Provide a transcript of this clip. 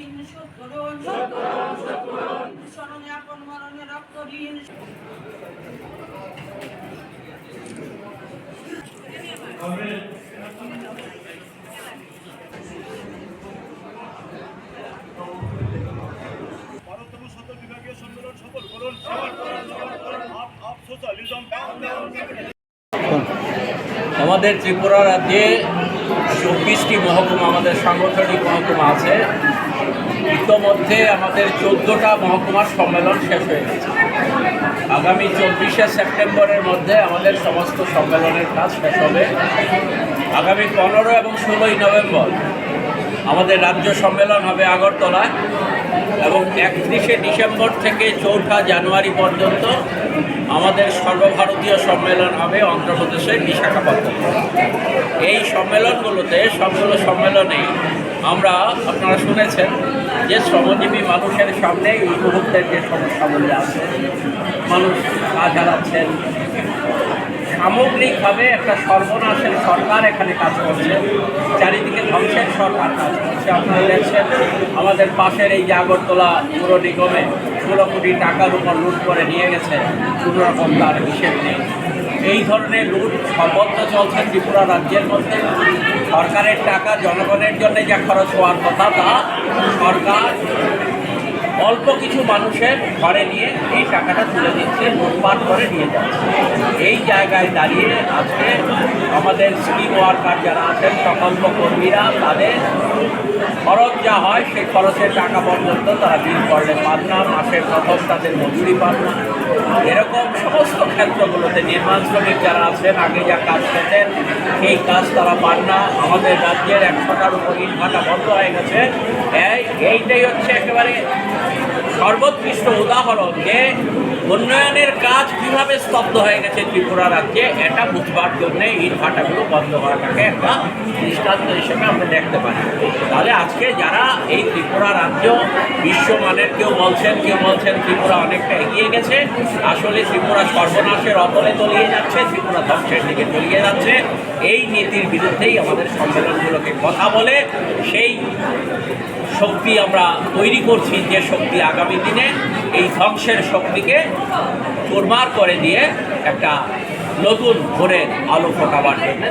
ঋণ শোধ করুন স্মরণে আপন মরণে রক্ত ঋণ বারোতম শত বিভাগীয় সম্মেলন সফল করুন। আপ আপ সোশ্যালিজম আমাদের ত্রিপুরা রাজ্যে চব্বিশটি মহকুমা আমাদের সাংগঠনিক মহকুমা আছে। ইতোমধ্যে আমাদের চোদ্দোটা মহকুমার সম্মেলন শেষ হয়ে গেছে। আগামী চব্বিশে সেপ্টেম্বরের মধ্যে আমাদের সমস্ত সম্মেলনের কাজ শেষ হবে। আগামী পনেরো এবং ষোলোই নভেম্বর আমাদের রাজ্য সম্মেলন হবে আগরতলায় এবং একত্রিশে ডিসেম্বর থেকে চৌঠা জানুয়ারি পর্যন্ত আমাদের সর্বভারতীয় সম্মেলন হবে অন্ধ্রপ্রদেশের বিশাখাপত্তনম। এই সম্মেলনগুলোতে সবগুলো সম্মেলনে আমরা, আপনারা শুনেছেন যে শ্রমজীবী মানুষের সামনে এই মুহূর্তের যে সমস্যাগুলি আছে, মানুষ কাজ হারাচ্ছেন সামগ্রিকভাবে একটা সর্বনাশের সরকার এখানে কাজ করছে। চারিদিকে ধ্বংসের সরকার কাজ করছে। আপনারা দেখছেন, আমাদের পাশের এই যে আগরতলা পুর নিগমে ষোলো কোটি টাকার উপর লুট করে নিয়ে গেছে। কোনো রকম তার হিসেব নেই। এই ধরনের লুট সর্বত্র চলছে ত্রিপুরা রাজ্যের মধ্যে। সরকারের টাকা জনগণের জন্য যা খরচ হওয়ার কথা তা সরকার অল্প কিছু মানুষের ঘরে নিয়ে এই টাকাটা তুলে দিচ্ছে, লুটপাট করে নিয়ে যাচ্ছে। এই জায়গায় দাঁড়িয়ে আজকে আমাদের স্কিম ওয়ার্কার যারা আছেন, প্রকল্প কর্মীরা, তাদের খরচ যা হয় সেই খরচের টাকা পর্যন্ত তারা বিল করলে পান না। মাসের প্রথম তাদের মজুরি পান না। এরকম সমস্ত ক্ষেত্রগুলোতে নির্মাণ শ্রমিক যারা আছেন, আগে যা কাজ পেতেন সেই কাজ তারা পান না। আমাদের রাজ্যের একশোটার উপর ইট ভাটা বন্ধ হয়ে গেছে। এই, এইটাই হচ্ছে একেবারে সর্বোৎকৃষ্ট উদাহরণ যে উন্নয়নের কাজ কীভাবে স্তব্ধ হয়ে গেছে ত্রিপুরা রাজ্যে, এটা বুঝবার জন্য ইট ভাটাগুলো বন্ধ হওয়াটাকে একটা দৃষ্টান্ত হিসেবে আমরা দেখতে পারি। তাহলে আজকে যারা এই ত্রিপুরা রাজ্য বিশ্বমানের, কেউ বলছেন কেউ বলছেন ত্রিপুরা অনেকটা এগিয়ে গেছে, আসলে ত্রিপুরা সর্বনাশের অতলে তলিয়ে যাচ্ছে, ত্রিপুরা ধ্বংসের দিকে তলিয়ে যাচ্ছে, এই নীতির বিরুদ্ধেই আমাদের সম্মেলনগুলোকে কথা বলে, সেই শক্তি আমরা তৈরি করছি, যে শক্তি আগামী দিনে এই ধ্বংসের শক্তিকে চোরমার করে দিয়ে একটা নতুন ভোরের আলো ফোটাবার জন্য